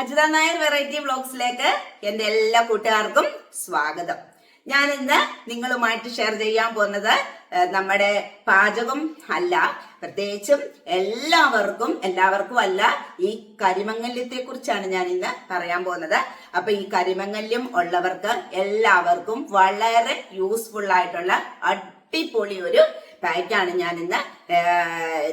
Ajitha Nair variety വ്ളോഗ്സിലേക്ക് എന്റെ എല്ലാ കൂട്ടുകാർക്കും സ്വാഗതം. ഞാൻ ഇന്ന് നിങ്ങളുമായിട്ട് ഷെയർ ചെയ്യാൻ പോകുന്നത് നമ്മുടെ പാചകം അല്ല പ്രത്യേകിച്ചും എല്ലാവർക്കും എല്ലാവർക്കും അല്ല ഈ കരിമങ്ങല്യത്തെ കുറിച്ചാണ് ഞാൻ ഇന്ന് പറയാൻ പോകുന്നത്. അപ്പൊ ഈ കരിമങ്ങല്യം ഉള്ളവർക്ക് എല്ലാവർക്കും വളരെ യൂസ്ഫുൾ ആയിട്ടുള്ള അടിപൊളി ഒരു പാക്കാണ് ഞാൻ ഇന്ന്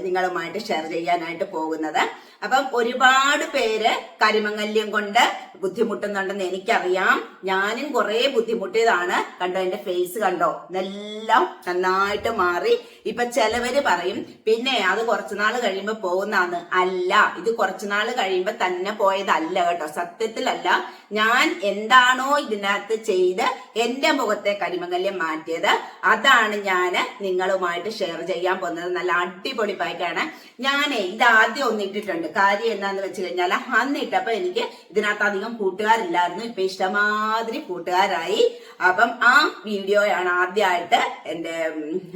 നിങ്ങളുമായിട്ട് ഷെയർ ചെയ്യാനായിട്ട് പോകുന്നത്. അപ്പം ഒരുപാട് പേര് കരിമങ്ങല്യം കൊണ്ട് ബുദ്ധിമുട്ടുന്നുണ്ടെന്ന് എനിക്കറിയാം. ഞാനും കുറെ ബുദ്ധിമുട്ടിയതാണ്. കണ്ടോ എന്റെ ഫേസ് കണ്ടോ? ഇതെല്ലാം നന്നായിട്ട് മാറി. ഇപ്പൊ ചിലവര് പറയും പിന്നെ അത് കുറച്ചുനാൾ കഴിയുമ്പോ പോകുന്നതാണ്. അല്ല ഇത് കുറച്ചുനാൾ കഴിയുമ്പോ തന്നെ പോയതല്ല കേട്ടോ. സത്യത്തിലല്ല. ഞാൻ എന്താണോ ഇതിനകത്ത് ചെയ്ത് എന്റെ മുഖത്തെ കരിമംഗല്യം മാറ്റിയത് അതാണ് ഞാൻ നിങ്ങളുമായിട്ട് ഷെയർ ചെയ്യാൻ പോകുന്നത്. നല്ല അടിപൊളി പായ്ക്കാണ് ഞാൻ ഇത് ആദ്യം ഒന്ന് ഇട്ടിട്ടുണ്ട്. കാര്യം എന്താന്ന് വെച്ച് കഴിഞ്ഞാൽ അന്ന് ഇട്ടപ്പോ എനിക്ക് ഇതിനകത്ത് അധികം കൂട്ടുകാരില്ലായിരുന്നു. ഇപ്പൊ ഇഷ്ടമാതിരി കൂട്ടുകാരായി. അപ്പം ആ വീഡിയോയാണ് ആദ്യമായിട്ട് എന്റെ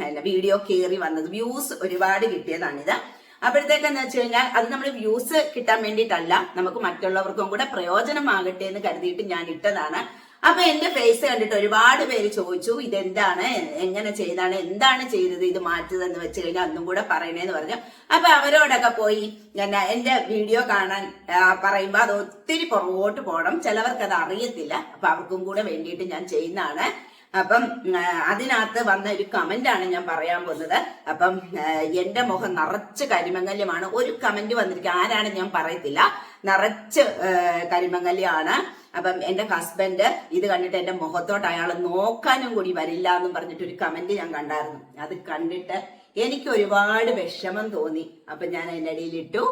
എന്റെ വീഡിയോ കയറി വന്നത്. വ്യൂസ് ഒരുപാട് കിട്ടിയതാണിത്. അപ്പോഴത്തേക്കെന്ന് വെച്ച് കഴിഞ്ഞാൽ അത് നമ്മൾ വ്യൂസ് കിട്ടാൻ വേണ്ടിയിട്ടല്ല നമുക്ക് മറ്റുള്ളവർക്കും കൂടെ പ്രയോജനമാകട്ടെ എന്ന് കരുതിയിട്ട് ഞാൻ ഇട്ടതാണ്. അപ്പൊ എന്റെ ഫേസ് കണ്ടിട്ട് ഒരുപാട് പേര് ചോദിച്ചു ഇതെന്താണ്? എങ്ങനെ ചെയ്താണ്? എന്താണ് ചെയ്തത്? ഇത് മാറ്റിയതെന്ന് വെച്ച് കഴിഞ്ഞാൽ അന്നും കൂടെ പറയണേന്ന് പറഞ്ഞു. അപ്പൊ അവരോടൊക്കെ പോയി ഞാൻ എന്റെ വീഡിയോ കാണാൻ പറയുമ്പോ അത് ഒത്തിരി പുറകോട്ട് പോകണം ചിലവർക്ക് അത് അറിയത്തില്ല. അപ്പൊ അവർക്കും കൂടെ വേണ്ടിയിട്ട് ഞാൻ ചെയ്യുന്നതാണ്. അപ്പം അതിനകത്ത് വന്ന ഒരു കമന്റ് ആണ് ഞാൻ പറയാൻ പോകുന്നത്. അപ്പം എന്റെ മുഖം നിറച്ച് കരിമങ്ങല്യമാണ്. ഒരു കമന്റ് വന്നിരിക്കുക. ആരാണ് ഞാൻ പറയത്തില്ല. നിറച്ച് കരിമങ്ങല്യാണ്. അപ്പം എന്റെ ഹസ്ബൻഡ് ഇത് കണ്ടിട്ട് എന്റെ മുഖത്തോട്ട് അയാൾ നോക്കാനും കൂടി വരില്ല എന്നും പറഞ്ഞിട്ട് ഒരു കമന്റ് ഞാൻ കണ്ടായിരുന്നു. അത് കണ്ടിട്ട് എനിക്ക് ഒരുപാട് വിഷമം തോന്നി. അപ്പൊ ഞാൻ അതിന്റെ അടിയിൽ ഇട്ടു.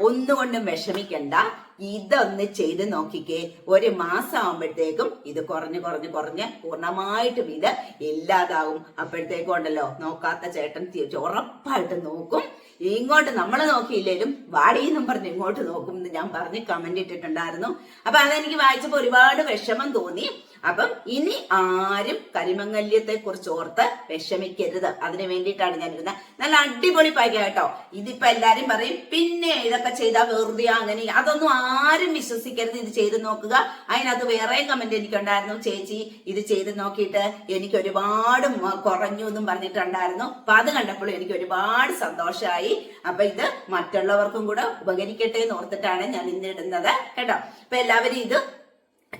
ഒന്നുകൊണ്ടും വിഷമിക്കണ്ട. ഇതൊന്ന് ചെയ്ത് നോക്കിക്കേ. ഒരു മാസം ആകുമ്പോഴത്തേക്കും ഇത് കുറഞ്ഞ് കുറഞ്ഞ് കുറഞ്ഞ് പൂർണമായിട്ടും ഇത് ഇല്ലാതാവും അപ്പോഴത്തേക്കും ഉണ്ടല്ലോ നോക്കാത്ത ചേട്ടൻ ഉറപ്പായിട്ട് നോക്കും. ഇങ്ങോട്ട് നമ്മൾ നോക്കിയില്ലേലും വാടി വാടിയെന്നും പറഞ്ഞ് ഇങ്ങോട്ട് നോക്കും എന്ന് ഞാൻ പറഞ്ഞ് കമന്റ് ഇട്ടിട്ടുണ്ടായിരുന്നു. അപ്പൊ അതെനിക്ക് വായിച്ചപ്പോൾ ഒരുപാട് വിഷമം തോന്നി. അപ്പം ഇനി ആരും കരിമങ്ങല്യത്തെ കുറിച്ച് ഓർത്ത് വിഷമിക്കരുത്. അതിന് വേണ്ടിയിട്ടാണ് ഞാൻ ഇരുന്നത് നല്ല അടിപൊളി പൈക കേട്ടോ. ഇതിപ്പോ എല്ലാരും പറയും പിന്നെ ഇതൊക്കെ ചെയ്താൽ വെറുതെ അങ്ങനെ അതൊന്നും ആരും വിശ്വസിക്കരുത്. ഇത് ചെയ്ത് നോക്കുക. അതിനകത്ത് വേറെ കമന്റ് എനിക്കുണ്ടായിരുന്നു. ചേച്ചി ഇത് ചെയ്ത് നോക്കിയിട്ട് എനിക്ക് ഒരുപാട് കുറഞ്ഞു എന്നും പറഞ്ഞിട്ടുണ്ടായിരുന്നു. അപ്പൊ അത് കണ്ടപ്പോൾ എനിക്ക് ഒരുപാട് സന്തോഷമായി അപ്പൊ ഇത് മറ്റുള്ളവർക്കും കൂടെ ഉപകരിക്കട്ടെ എന്ന് ഓർത്തിട്ടാണ് ഞാൻ ഇന്നിടുന്നത് കേട്ടോ. അപ്പൊ എല്ലാവരും ഇത്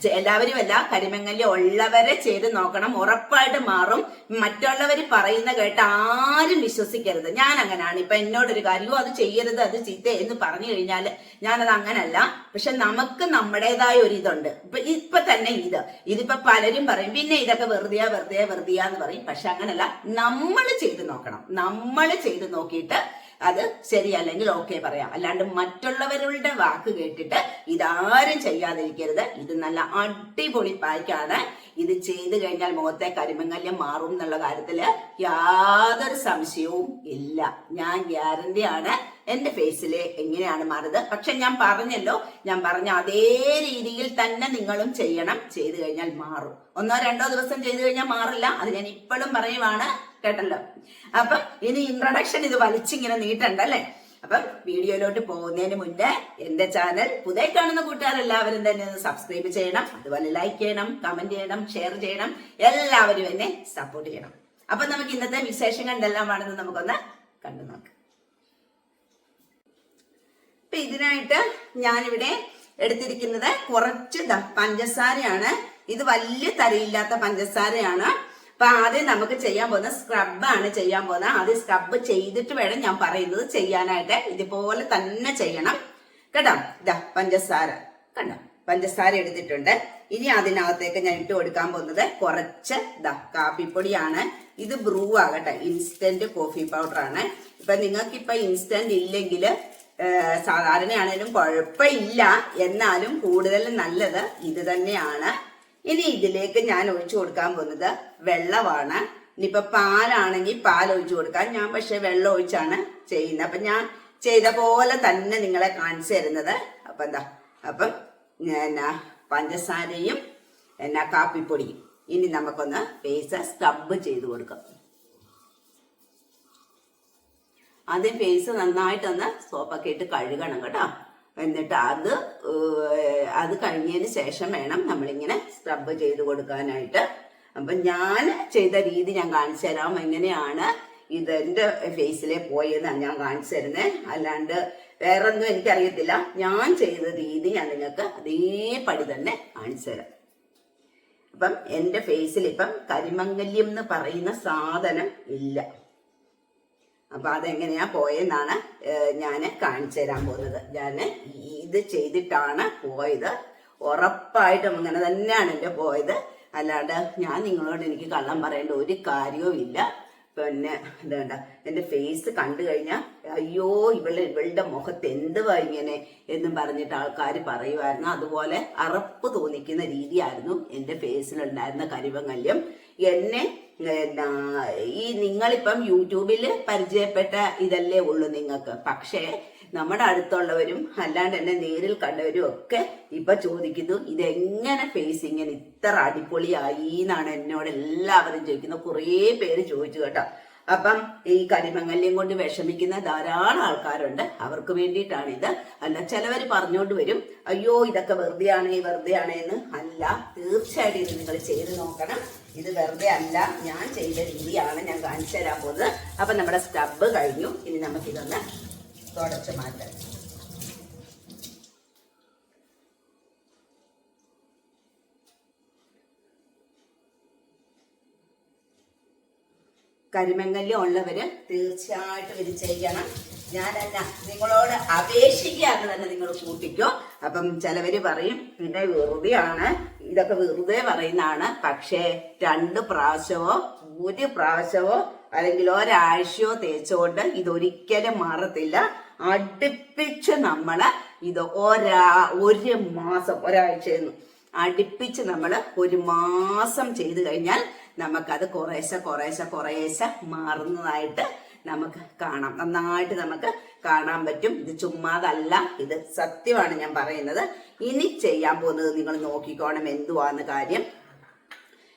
എല്ലാവരും അല്ല കരിമങ്ങല്യം ഉള്ളവരെ ചെയ്ത് നോക്കണം ഉറപ്പായിട്ട് മാറും. മറ്റുള്ളവർ പറയുന്ന കേട്ട് ആരും വിശ്വസിക്കരുത്. ഞാൻ അങ്ങനെയാണ് ഇപ്പൊ എന്നോടൊരു കാര്യമോ അത് ചെയ്യരുത് അത് ചീത്ത എന്ന് പറഞ്ഞു കഴിഞ്ഞാൽ ഞാനത് അങ്ങനല്ല. പക്ഷെ നമുക്ക് നമ്മുടേതായ ഒരു ഇതുണ്ട്. ഇപ്പൊ ഇപ്പൊ തന്നെ ഇത്. ഇതിപ്പോ പലരും പറയും പിന്നെ ഇതൊക്കെ വെറുതെ വെറുതെയാ എന്ന് പറയും. പക്ഷെ അങ്ങനല്ല. നമ്മൾ ചെയ്ത് നോക്കണം. നമ്മൾ ചെയ്ത് നോക്കിയിട്ട് അത് ശരിയല്ലെങ്കിൽ ഓക്കെ പറയാം. അല്ലാണ്ട് മറ്റുള്ളവരുടെ വാക്ക് കേട്ടിട്ട് ഇതാരും ചെയ്യാതിരിക്കരുത്. ഇത് നല്ല അടിപൊളി പായ്ക്കാണ്. ഇത് ചെയ്തു കഴിഞ്ഞാൽ മുഖത്തെ കരിമങ്ങല്യം മാറും എന്നുള്ള കാര്യത്തിൽ യാതൊരു സംശയവും ഇല്ല. ഞാൻ ഗ്യാരണ്ടിയാണ് എന്റെ ഫേസിൽ എങ്ങനെയാണ് മാറുന്നത്. പക്ഷെ ഞാൻ പറഞ്ഞല്ലോ ഞാൻ പറഞ്ഞ അതേ രീതിയിൽ തന്നെ നിങ്ങളും ചെയ്യണം. ചെയ്തു കഴിഞ്ഞാൽ മാറും. ഒന്നോ രണ്ടോ ദിവസം ചെയ്തു കഴിഞ്ഞാൽ മാറില്ല. അത് ഞാൻ ഇപ്പോഴും പറയുവാണ്. കേട്ടല്ലോ. അപ്പൊ ഇനി ഇൻട്രൊഡക്ഷൻ ഇത് വലിച്ചിങ്ങനെ നീട്ടണ്ടല്ലേ അപ്പൊ വീഡിയോയിലോട്ട് പോകുന്നതിന് മുന്നേ എന്റെ ചാനൽ പുതിയ കാണുന്ന കൂട്ടുകാരെല്ലാവരും തന്നെ സബ്സ്ക്രൈബ് ചെയ്യണം. അതുപോലെ ലൈക്ക് ചെയ്യണം കമന്റ് ചെയ്യണം ഷെയർ ചെയ്യണം. എല്ലാവരും എന്നെ സപ്പോർട്ട് ചെയ്യണം. അപ്പൊ നമുക്ക് ഇന്നത്തെ വിശേഷങ്ങൾ വേണമെന്ന് നമുക്കൊന്ന് കണ്ടു നോക്കാം. ഇപ്പൊ ഇതിനായിട്ട് ഞാനിവിടെ എടുത്തിരിക്കുന്നത് കുറച്ച് പഞ്ചസാരയാണ്. ഇത് വലിയ തരിയില്ലാത്ത പഞ്ചസാരയാണ്. അപ്പൊ ആദ്യം നമുക്ക് ചെയ്യാൻ പോകുന്ന സ്ക്രബാണ് ചെയ്യാൻ പോകുന്നത്. ആദ്യം സ്ക്രബ് ചെയ്തിട്ട് വേണം ഞാൻ പറയുന്നത് ചെയ്യാനായിട്ട്. ഇതുപോലെ തന്നെ ചെയ്യണം. കേട്ടോ? ഇതാ പഞ്ചസാര. കണ്ടോ? പഞ്ചസാര എടുത്തിട്ടുണ്ട്. ഇനി അതിനകത്തേക്ക് ഞാൻ ഇട്ട് കൊടുക്കാൻ പോകുന്നത് കുറച്ച് ഇതാ കാപ്പിപ്പൊടിയാണ്. ഇത് ബ്രൂ ആകട്ടെ. ഇൻസ്റ്റന്റ് കോഫി പൗഡർ ആണ്. ഇപ്പൊ നിങ്ങൾക്ക് ഇപ്പൊ ഇൻസ്റ്റന്റ് ഇല്ലെങ്കിൽ സാധാരണയാണേലും കുഴപ്പമില്ല. എന്നാലും കൂടുതൽ നല്ലത് ഇത് തന്നെയാണ്. ഇനി ഇതിലേക്ക് ഞാൻ ഒഴിച്ചു കൊടുക്കാൻ പോകുന്നത് വെള്ളമാണ്. ഇനിയിപ്പൊ പാലാണെങ്കിൽ പാൽ ഒഴിച്ചു കൊടുക്കാം. ഞാൻ പക്ഷെ വെള്ളം ഒഴിച്ചാണ് ചെയ്യുന്നത്. അപ്പൊ ഞാൻ ചെയ്ത പോലെ തന്നെ നിങ്ങളെ കാണിച്ചു തരുന്നത്. അപ്പൊ എന്താ? അപ്പം എന്നാ പഞ്ചസാരയും എന്നാ കാപ്പിപ്പൊടിയും. ഇനി നമുക്കൊന്ന് ഫേസ് സ്ക്രബ് ചെയ്ത് കൊടുക്കാം. ആദ്യം ഫേസ് നന്നായിട്ടൊന്ന് സോപ്പൊക്കെ ഇട്ട് കഴുകണം കേട്ടോ. എന്നിട്ട് അത് അത് കഴിഞ്ഞതിന് ശേഷം വേണം നമ്മളിങ്ങനെ സ്ക്രബ് ചെയ്ത് കൊടുക്കാനായിട്ട്. അപ്പൊ ഞാൻ ചെയ്ത രീതി ഞാൻ കാണിച്ചു തരാം. എങ്ങനെയാണ് ഇത് എന്റെ ഫേസിലെ പോയെന്ന് ഞാൻ കാണിച്ചു തരുന്നേ. അല്ലാണ്ട് വേറെ ഒന്നും എനിക്കറിയത്തില്ല. ഞാൻ ചെയ്ത രീതി ഞാൻ നിങ്ങൾക്ക് അതേപടി തന്നെ കാണിച്ചു തരാം. അപ്പം എന്റെ ഫേസിൽ ഇപ്പം കരിമംഗല്യം എന്ന് പറയുന്ന സാധനം ഇല്ല. അപ്പൊ അതെങ്ങനെയാ പോയെന്നാണ് ഞാൻ കാണിച്ചു തരാൻ പോകുന്നത്. ഞാൻ ഇത് ചെയ്തിട്ടാണ് പോയത്. ഉറപ്പായിട്ടും അങ്ങനെ തന്നെയാണ് എന്റെ പോയത്. അല്ലാണ്ട് ഞാൻ നിങ്ങളോട് എനിക്ക് കള്ളം പറയേണ്ട ഒരു കാര്യവും ഇല്ല പിന്നെ ഇതേണ്ട. എന്റെ ഫേസ് കണ്ടു കഴിഞ്ഞാൽ അയ്യോ ഇവൾ ഇവളുടെ മുഖത്ത് എന്തുവാ ഇങ്ങനെ? എന്നും പറഞ്ഞിട്ട് ആൾക്കാർ പറയുമായിരുന്നു അതുപോലെ അറപ്പ് തോന്നിക്കുന്ന രീതിയായിരുന്നു എന്റെ ഫേസിലുണ്ടായിരുന്ന കരിവങ്ങല്യം. എന്നെ ഈ നിങ്ങളിപ്പം യൂട്യൂബിൽ പരിചയപ്പെട്ട ഇതല്ലേ ഉള്ളൂ നിങ്ങൾക്ക്. പക്ഷേ നമ്മുടെ അടുത്തുള്ളവരും അല്ലാണ്ട് എന്നെ നേരിൽ കണ്ടവരും ഒക്കെ ഇപ്പൊ ചോദിക്കുന്നു ഇതെങ്ങനെ ഫേസ് ഇങ്ങനെ ഇത്ര അടിപൊളിയായി? എന്നാണ് എന്നോട് എല്ലാവരും ചോദിക്കുന്നത്. കുറേ പേര് ചോദിച്ചു കേട്ടോ. അപ്പം ഈ കരിമങ്ങല്യം കൊണ്ട് വിഷമിക്കുന്ന ധാരാളം ആൾക്കാരുണ്ട്. അവർക്ക് വേണ്ടിയിട്ടാണ് ഇത്. അല്ല ചിലവർ പറഞ്ഞുകൊണ്ട് വരും അയ്യോ ഇതൊക്കെ വെറുതെ ആണേ വെറുതെ ആണേ എന്ന്. അല്ല തീർച്ചയായിട്ടും ഇത് നിങ്ങൾ ചെയ്ത് നോക്കണം. ഇത് വെറുതെ അല്ല ഞാൻ ചെയ്ത രീതിയാണ് ഞാൻ കാണിച്ചു തരാൻ പോകുന്നത്. അപ്പം നമ്മുടെ സ്റ്റബ് കഴിഞ്ഞു. ഇനി നമുക്കിതൊന്ന് തുടച്ച് മാറ്റാം. കരിമംഗല്യം ഉള്ളവര് തീർച്ചയായിട്ടും ഇത് ചെയ്യണം ഞാനല്ല നിങ്ങളോട് അപേക്ഷിക്കുകയാണ് തന്നെ നിങ്ങൾ കൂട്ടിക്കോ. അപ്പം ചിലവര് പറയും പിന്നെ വെറുതെയാണ്. ഇതൊക്കെ വെറുതെ പറയുന്നതാണ്. പക്ഷേ രണ്ട് പ്രാവശ്യമോ ഒരു പ്രാവശ്യമോ അല്ലെങ്കിൽ ഒരാഴ്ചയോ തേച്ചുകൊണ്ട് ഇതൊരിക്കലും മാറത്തില്ല. അടുപ്പിച്ച് നമ്മൾ ഇത് ഒരാ ഒരു മാസം ഒരാഴ്ചയെന്ന് അടുപ്പിച്ച് നമ്മൾ ഒരു മാസം ചെയ്തു കഴിഞ്ഞാൽ നമുക്കത് കുറേശ്ശെ കുറേശ്ശെ കുറേശ്ശെ മാറുന്നതായിട്ട് നമുക്ക് കാണാം. നന്നായിട്ട് നമുക്ക് കാണാൻ പറ്റും. ഇത് ചുമ്മാതല്ല ഇത് സത്യമാണ് ഞാൻ പറയുന്നത്. ഇനി ചെയ്യാൻ പോകുന്നത് നിങ്ങൾ നോക്കിക്കോണം എന്തുവാന്ന് കാര്യം.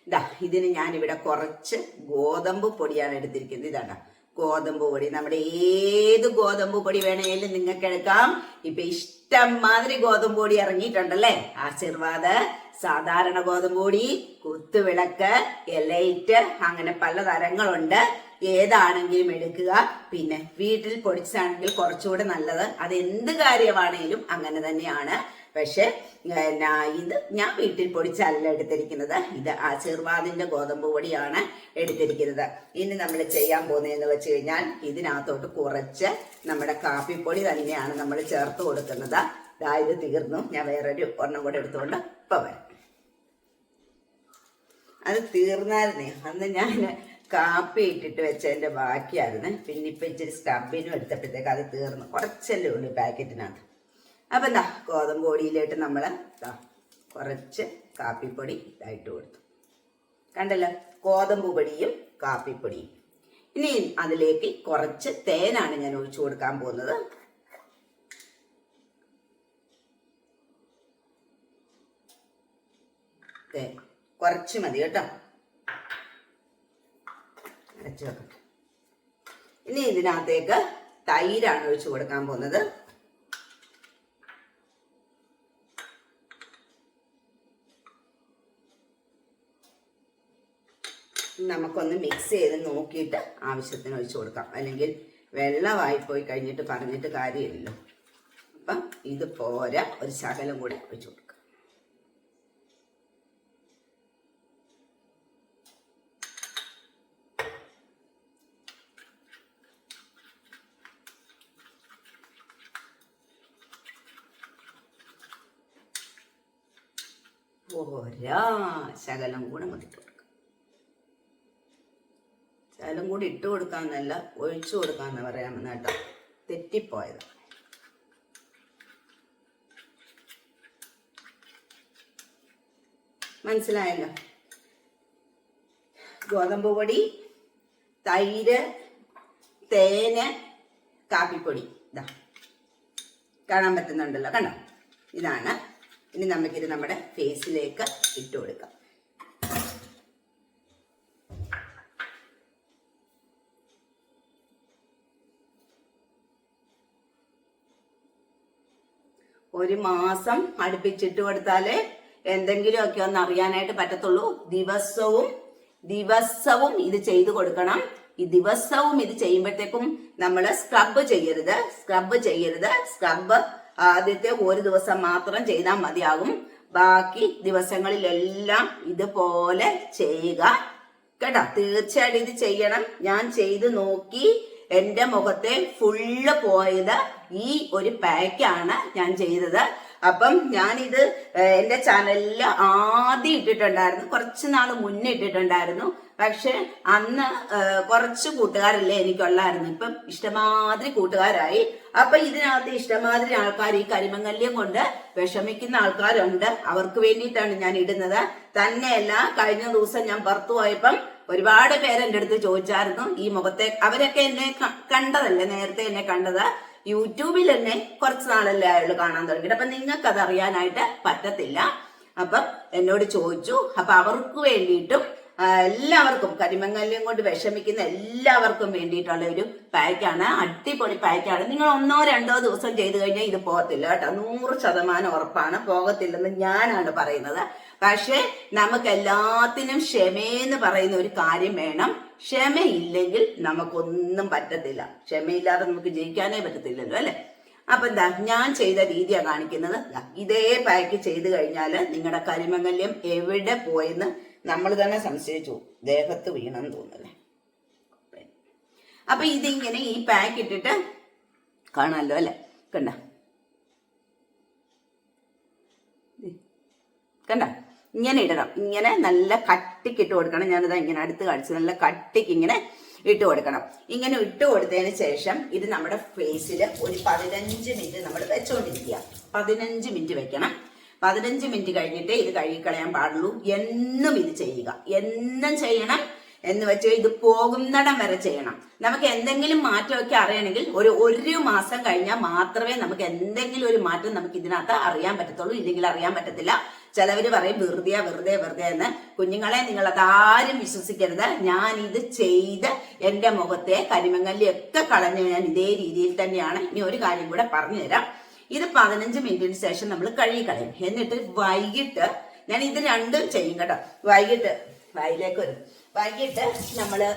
ഇതാ ഇതിന് ഞാൻ ഇവിടെ കുറച്ച് ഗോതമ്പ് പൊടിയാണ് എടുത്തിരിക്കുന്നത്. ഇതാണ് ഗോതമ്പ് പൊടി. നമ്മുടെ ഏത് ഗോതമ്പ് പൊടി വേണമെങ്കിലും നിങ്ങൾക്ക് എടുക്കാം ഇപ്പൊ ഇഷ്ടം മാതിരി ഗോതമ്പ് പൊടി ഇറങ്ങിയിട്ടുണ്ടല്ലേ? ആശീർവാദ്. സാധാരണ ഗോതമ്പ് പൊടി കുത്തുവിളക്ക് എലൈറ്റ് അങ്ങനെ പല തരങ്ങളുണ്ട്. ഏതാണെങ്കിലും എടുക്കുക. പിന്നെ വീട്ടിൽ പൊടിച്ചാണെങ്കിൽ കുറച്ചുകൂടെ നല്ലത്. അത് എന്ത് കാര്യമാണെങ്കിലും അങ്ങനെ തന്നെയാണ്. പക്ഷെ ഇത് ഞാൻ വീട്ടിൽ പൊടിച്ചല്ല എടുത്തിരിക്കുന്നത്. ഇത് ആശീർവാദിന്റെ ഗോതമ്പ് പൊടിയാണ് എടുത്തിരിക്കുന്നത്. ഇനി നമ്മൾ ചെയ്യാൻ പോകുന്നതെന്ന് വെച്ച് കഴിഞ്ഞാൽ ഇതിനകത്തോട്ട് കുറച്ച് നമ്മുടെ കാപ്പിപ്പൊടി തന്നെയാണ് നമ്മൾ ചേർത്ത് കൊടുക്കുന്നത്. ദാ ഇത് തീർന്നു. ഞാൻ വേറൊരു ഒരെണ്ണം കൂടെ എടുത്തുകൊണ്ട് ഇപ്പൊ വരാം. അത് തീർന്നായിരുന്നേ. അന്ന് ഞാൻ കാപ്പി ഇട്ടിട്ട് വെച്ചതിന്റെ ബാക്കിയായിരുന്നു. പിന്നെ ഇപ്പം ഇച്ചിരി സ്റ്റബിനും എടുത്തപ്പോഴത്തേക്ക് അത് തീർന്നു. കുറച്ചല്ലേ ഉള്ളൂ പാക്കറ്റിനകത്ത്. അപ്പം എന്താ ഗോതമ്പ് പൊടിയിലോട്ട് നമ്മൾ കുറച്ച് കാപ്പിപ്പൊടി ഇതായിട്ട് കൊടുത്തു. കണ്ടല്ലോ? ഗോതമ്പ് പൊടിയും കാപ്പിപ്പൊടിയും. ഇനി അതിലേക്ക് കുറച്ച് തേനാണ് ഞാൻ ഒഴിച്ചു കൊടുക്കാൻ പോകുന്നത്. തേൻ. കുറച്ച് മതി കേട്ടോ. അരച്ചു വെക്കാം. ഇനി ഇതിനകത്തേക്ക് തൈരാണ് ഒഴിച്ച് കൊടുക്കാൻ പോകുന്നത്. നമുക്കൊന്ന് മിക്സ് ചെയ്ത് നോക്കിയിട്ട് ആവശ്യത്തിന് ഒഴിച്ചു കൊടുക്കാം. അല്ലെങ്കിൽ വെള്ളമായി പോയി കഴിഞ്ഞിട്ട് പറഞ്ഞിട്ട് കാര്യമില്ലല്ലോ. അപ്പം ഇത് പോരാ ഒരു ശകലം കൂടി ഒഴിച്ചു കൊടുക്കാം. പോരാ ശകലം കൂടെ മതി ഇട്ട് കൊടുക്കാം. ശകലം കൂടി ഇട്ട് കൊടുക്കാന്നല്ല ഒഴിച്ചു കൊടുക്കാന്ന് പറയാമെന്ന് കേട്ടോ. തെറ്റിപ്പോയത്. മനസ്സിലായല്ലോ? ഗോതമ്പ് പൊടി തൈര് തേന് കാപ്പിപ്പൊടി. ഇതാ കാണാൻ പറ്റുന്നുണ്ടല്ലോ. കണ്ടോ? ഇതാണ് ഇനി നമുക്കിത് നമ്മുടെ ഫേസിലേക്ക് ഇട്ട് കൊടുക്കാം. ഒരു മാസം അടുപ്പിച്ചിട്ട് കൊടുത്താലേ എന്തെങ്കിലുമൊക്കെ ഒന്ന് അറിയാനായിട്ട് പറ്റത്തുള്ളൂ. ദിവസവും ദിവസവും ഇത് ചെയ്തു കൊടുക്കണം. ഈ ദിവസവും ഇത് ചെയ്യുമ്പോഴത്തേക്കും നമ്മൾ സ്ക്രബ് ചെയ്യരുത്. സ്ക്രബ് ചെയ്യരുത്. സ്ക്രബ് ആദ്യത്തെ ഒരു ദിവസം മാത്രം ചെയ്താൽ മതിയാകും. ബാക്കി ദിവസങ്ങളിലെല്ലാം ഇതുപോലെ ചെയ്യുക. കേട്ടോ? തീർച്ചയായിട്ടും ഇത് ചെയ്യണം. ഞാൻ ചെയ്ത് നോക്കി എന്റെ മുഖത്തെ ഫുള്ള് പോയത് ഈ ഒരു പാക്കാണ് ഞാൻ ചെയ്തത്. അപ്പം ഞാനിത് എന്റെ ചാനലിൽ ആദ്യം ഇട്ടിട്ടുണ്ടായിരുന്നു. കുറച്ച് നാൾ മുന്നേ ഇട്ടിട്ടുണ്ടായിരുന്നു. പക്ഷെ അന്ന് കുറച്ച് കൂട്ടുകാരല്ലേ എനിക്കുള്ളായിരുന്നു. ഇപ്പം ഇഷ്ടമാതിരി കൂട്ടുകാരായി. അപ്പൊ ഇതിനകത്ത് ഇഷ്ടമാതിരി ആൾക്കാർ ഈ കരിമങ്ങല്യം കൊണ്ട് വിഷമിക്കുന്ന ആൾക്കാരുണ്ട്. അവർക്ക് വേണ്ടിയിട്ടാണ് ഞാൻ ഇടുന്നത്. തന്നെയല്ല കഴിഞ്ഞ ദിവസം ഞാൻ പുറത്തു പോയപ്പം ഒരുപാട് പേര് അടുത്ത് ചോദിച്ചായിരുന്നു. ഈ മുഖത്തെ അവരൊക്കെ എന്നെ കണ്ടതല്ലേ നേരത്തെ എന്നെ കണ്ടത്? യൂട്യൂബിൽ എന്നെ കുറച്ച് നാളല്ലേ അയാൾ കാണാൻ തുടങ്ങിയിട്ട്. അപ്പൊ നിങ്ങൾക്ക് അത് അറിയാനായിട്ട് പറ്റത്തില്ല. അപ്പം എന്നോട് ചോദിച്ചു. അപ്പൊ അവർക്ക് വേണ്ടിയിട്ടും എല്ലാവർക്കും കരിമങ്ങല്യം കൊണ്ട് വിഷമിക്കുന്ന എല്ലാവർക്കും വേണ്ടിയിട്ടുള്ള ഒരു പാക്കാണ് അടിപൊളി പാക്കാണ് നിങ്ങൾ ഒന്നോ രണ്ടോ ദിവസം ചെയ്തു കഴിഞ്ഞാൽ ഇത് പോകത്തില്ല കേട്ടോ. നൂറ് ശതമാനം ഉറപ്പാണ്. പോകത്തില്ലെന്ന് ഞാനാണ് പറയുന്നത്. പക്ഷേ നമുക്ക് എല്ലാത്തിനും ക്ഷമയെന്ന് പറയുന്ന ഒരു കാര്യം വേണം. ക്ഷമയില്ലെങ്കിൽ നമുക്കൊന്നും പറ്റത്തില്ല. ക്ഷമയില്ലാതെ നമുക്ക് ജയിക്കാനേ പറ്റത്തില്ലല്ലോ അല്ലെ? അപ്പൊ എന്താ ഞാൻ ചെയ്ത രീതിയാണ് കാണിക്കുന്നത്. ഇതേ പാക്ക് ചെയ്ത് കഴിഞ്ഞാൽ നിങ്ങളുടെ കരിമംഗല്യം എവിടെ പോയെന്ന് നമ്മൾ തന്നെ സംശയിച്ചു ദേഹത്ത് വീണെന്ന് തോന്നുന്നല്ലേ? അപ്പൊ ഇതിങ്ങനെ ഈ പാക്ക് ഇട്ടിട്ട് കാണാമല്ലോ അല്ലെ? കണ്ട. കണ്ട. ഇങ്ങനെ ഇടണം. ഇങ്ങനെ നല്ല കട്ടിക്ക് ഇട്ട് കൊടുക്കണം. ഞാനിതാ ഇങ്ങനെ അടുത്ത് കാണിച്ചു നല്ല കട്ടിക്ക് ഇങ്ങനെ ഇട്ട് കൊടുക്കണം. ഇങ്ങനെ ഇട്ട് കൊടുത്തതിന് ശേഷം ഇത് നമ്മുടെ ഫേസിൽ ഒരു പതിനഞ്ച് മിനിറ്റ് നമ്മൾ വെച്ചോണ്ടിരിക്കുക. പതിനഞ്ച് മിനിറ്റ് വെക്കണം. പതിനഞ്ച് മിനിറ്റ് കഴിഞ്ഞിട്ടേ ഇത് കഴുകിക്കളയാൻ പാടുള്ളൂ. എന്നും ഇത് ചെയ്യുക. എന്നും ചെയ്യണം എന്ന് വെച്ച് ഇത് പോകുന്നിടം വരെ ചെയ്യണം. നമുക്ക് എന്തെങ്കിലും മാറ്റമൊക്കെ അറിയണമെങ്കിൽ ഒരു ഒരു മാസം കഴിഞ്ഞാൽ മാത്രമേ നമുക്ക് എന്തെങ്കിലും ഒരു മാറ്റം നമുക്ക് ഇതിനകത്ത് അറിയാൻ പറ്റത്തുള്ളൂ. ഇല്ലെങ്കിൽ അറിയാൻ പറ്റത്തില്ല. ചിലവർ പറയും വെറുതെ വെറുതെ വെറുതെ എന്ന്. കുഞ്ഞുങ്ങളെ നിങ്ങൾ അതാരും വിശ്വസിക്കരുത്. ഞാൻ ഇത് ചെയ്ത് എന്റെ മുഖത്തെ കരിമങ്ങല്ലിയൊക്കെ കളഞ്ഞ് ഞാൻ ഇതേ രീതിയിൽ തന്നെയാണ്. ഇനി ഒരു കാര്യം കൂടെ പറഞ്ഞു തരാം ഇത് പതിനഞ്ച് മിനിറ്റിന് ശേഷം നമ്മൾ കഴുകി കളയും. എന്നിട്ട് വൈകിട്ട് ഞാൻ ഇത് രണ്ടും ചെയ്യും കേട്ടോ. വൈകിട്ട് വായിലേക്ക് വരും. വൈകിട്ട് നമ്മൾ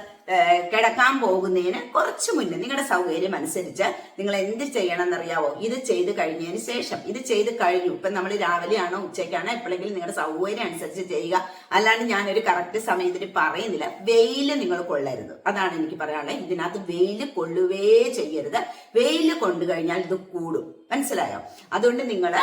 കിടക്കാൻ പോകുന്നതിന് കുറച്ച് മുന്നേ നിങ്ങളുടെ സൗകര്യം അനുസരിച്ച് നിങ്ങൾ എന്ത് ചെയ്യണം എന്നറിയാവോ ഇത് ചെയ്ത് കഴിഞ്ഞതിന് ശേഷം ഇത് ചെയ്ത് കഴിഞ്ഞു. ഇപ്പം നമ്മൾ രാവിലെയാണോ ഉച്ചയ്ക്കാണോ എപ്പോഴെങ്കിലും നിങ്ങളുടെ സൗകര്യം അനുസരിച്ച് ചെയ്യുക. അല്ലാണ്ട് ഞാനൊരു കറക്റ്റ് സമയത്തിന് പറയുന്നില്ല. വെയിൽ നിങ്ങൾ കൊള്ളരുത്. അതാണ് എനിക്ക് പറയാനുള്ളത്. ഇതിനകത്ത് വെയിൽ കൊള്ളുകയേ ചെയ്യരുത്. വെയിൽ കൊണ്ടു കഴിഞ്ഞാൽ ഇത് കൂടും. മനസ്സിലായോ? അതുകൊണ്ട് നിങ്ങൾ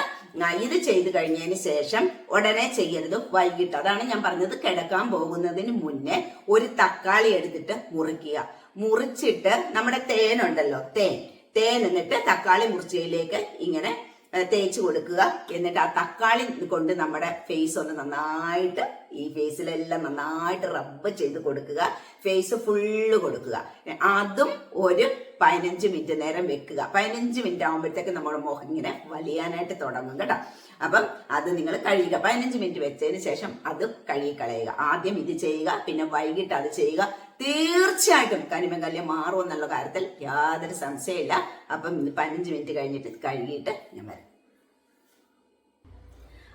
ഇത് ചെയ്തു കഴിഞ്ഞതിന് ശേഷം ഉടനെ ചെയ്യരുത് വൈകിട്ട്. അതാണ് ഞാൻ പറഞ്ഞത് കിടക്കാൻ പോകുന്നതിന് മുന്നേ ഒരു തക്കാളി എടുത്തിട്ട് മുറിക്കുക. മുറിച്ചിട്ട് നമ്മുടെ തേനുണ്ടല്ലോ തേൻ. തേൻ എന്നിട്ട് തക്കാളി മുറിച്ചയിലേക്ക് ഇങ്ങനെ തേച്ച് കൊടുക്കുക. എന്നിട്ട് ആ തക്കാളി കൊണ്ട് നമ്മുടെ ഫേസ് ഒന്ന് നന്നായിട്ട് ഈ ഫേസിലെല്ലാം നന്നായിട്ട് റബ്ബ് ചെയ്ത് കൊടുക്കുക. ഫേസ് ഫുള്ള് കൊടുക്കുക. അതും ഒരു പതിനഞ്ച് മിനിറ്റ് നേരം വെക്കുക. പതിനഞ്ച് മിനിറ്റ് ആകുമ്പോഴത്തേക്ക് നമ്മുടെ മുഖം ഇങ്ങനെ വലിയാനായിട്ട് തുടങ്ങും കേട്ടോ. അപ്പം അത് നിങ്ങൾ കഴിയുക പതിനഞ്ച് മിനിറ്റ് വെച്ചതിന് ശേഷം അത് കഴുകി കളയുക ആദ്യം ഇത് ചെയ്യുക പിന്നെ വൈകിട്ട് അത് ചെയ്യുക. തീർച്ചയായിട്ടും കരിമങ്കല്യം മാറും എന്നുള്ള കാര്യത്തിൽ യാതൊരു സംശയമില്ല അപ്പം പതിനഞ്ച് മിനിറ്റ് കഴിഞ്ഞിട്ട് കഴുകിയിട്ട് ഞാൻ വരാം.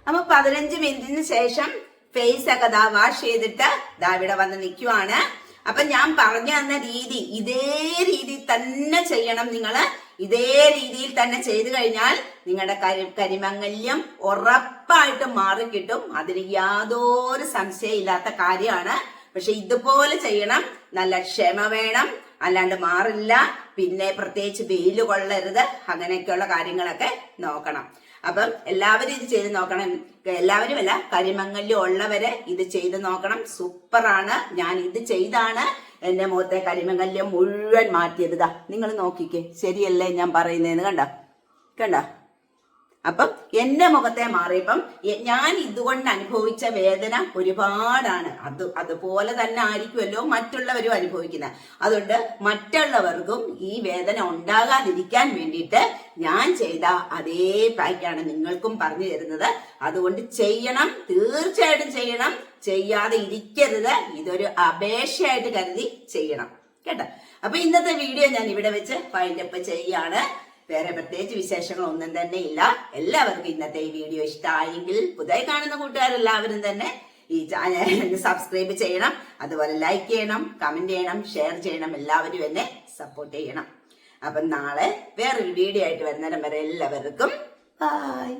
അപ്പൊ പതിനഞ്ച് മിനിറ്റിന് ശേഷം ഫേസ് ഒക്കെ ദാ വാഷ് ചെയ്തിട്ട് ദാ ഇവിടെ വന്ന് നിൽക്കുവാണ് അപ്പൊ ഞാൻ പറഞ്ഞു തന്ന രീതി ഇതേ രീതി തന്നെ ചെയ്യണം നിങ്ങൾ ഇതേ രീതിയിൽ തന്നെ ചെയ്തു കഴിഞ്ഞാൽ നിങ്ങളുടെ കരി കരിമംഗല്യം ഉറപ്പായിട്ടും മാറിക്കിട്ടും. അതിന് യാതൊരു സംശയമില്ലാത്ത കാര്യമാണ്. പക്ഷെ ഇതുപോലെ ചെയ്യണം. നല്ല ക്ഷമ വേണം. അല്ലാണ്ട് മാറില്ല. പിന്നെ പ്രത്യേകിച്ച് വെയിൽ കൊള്ളരുത്. അങ്ങനെയൊക്കെയുള്ള കാര്യങ്ങളൊക്കെ നോക്കണം. അപ്പം എല്ലാവരും ഇത് ചെയ്ത് നോക്കണം. എല്ലാവരും അല്ല കരിമങ്ങല്യം ഉള്ളവരെ ഇത് ചെയ്ത് നോക്കണം. സൂപ്പറാണ്. ഞാൻ ഇത് ചെയ്താണ്. എന്റെ മുഖത്തെ കരിമങ്ങല്യം മുഴുവൻ മാറ്റിയത്. നിങ്ങൾ നോക്കിക്കേ. ശരിയല്ലേ ഞാൻ പറയുന്നതെന്ന് കണ്ട? കണ്ട? അപ്പം എന്റെ മുഖത്തെ മാറിയപ്പം ഞാൻ ഇതുകൊണ്ട് അനുഭവിച്ച വേദന ഒരുപാടാണ്. അത് അതുപോലെ തന്നെ ആയിരിക്കുമല്ലോ മറ്റുള്ളവരും അനുഭവിക്കുന്നത്. അതുകൊണ്ട് മറ്റുള്ളവർക്കും ഈ വേദന ഉണ്ടാകാതിരിക്കാൻ വേണ്ടിയിട്ട് ഞാൻ ചെയ്ത അതേ പാക്കാണ് നിങ്ങൾക്കും പറഞ്ഞു തരുന്നത്. അതുകൊണ്ട് ചെയ്യണം തീർച്ചയായിട്ടും ചെയ്യണം. ചെയ്യാതെ ഇരിക്കരുത്. ഇതൊരു അപേക്ഷയായിട്ട് കരുതി ചെയ്യണം. കേട്ടോ? അപ്പൊ ഇന്നത്തെ വീഡിയോ ഞാൻ ഇവിടെ വെച്ച് ഫൈൻഡപ്പ് ചെയ്യാണ് വേറെ പ്രത്യേകിച്ച് വിശേഷങ്ങൾ ഒന്നും തന്നെ ഇല്ല. എല്ലാവർക്കും ഇന്നത്തെ ഈ വീഡിയോ ഇഷ്ടമായെങ്കിൽ പുതിയ കാണുന്ന കൂട്ടുകാരെല്ലാവരും തന്നെ ഈ ചാനൽ സബ്സ്ക്രൈബ് ചെയ്യണം. അതുപോലെ ലൈക്ക് ചെയ്യണം കമന്റ് ചെയ്യണം ഷെയർ ചെയ്യണം. എല്ലാവരും എന്നെ സപ്പോർട്ട് ചെയ്യണം. അപ്പം നാളെ വേറൊരു വീഡിയോ ആയിട്ട് വരുന്നേരം വരെ എല്ലാവർക്കും ബൈ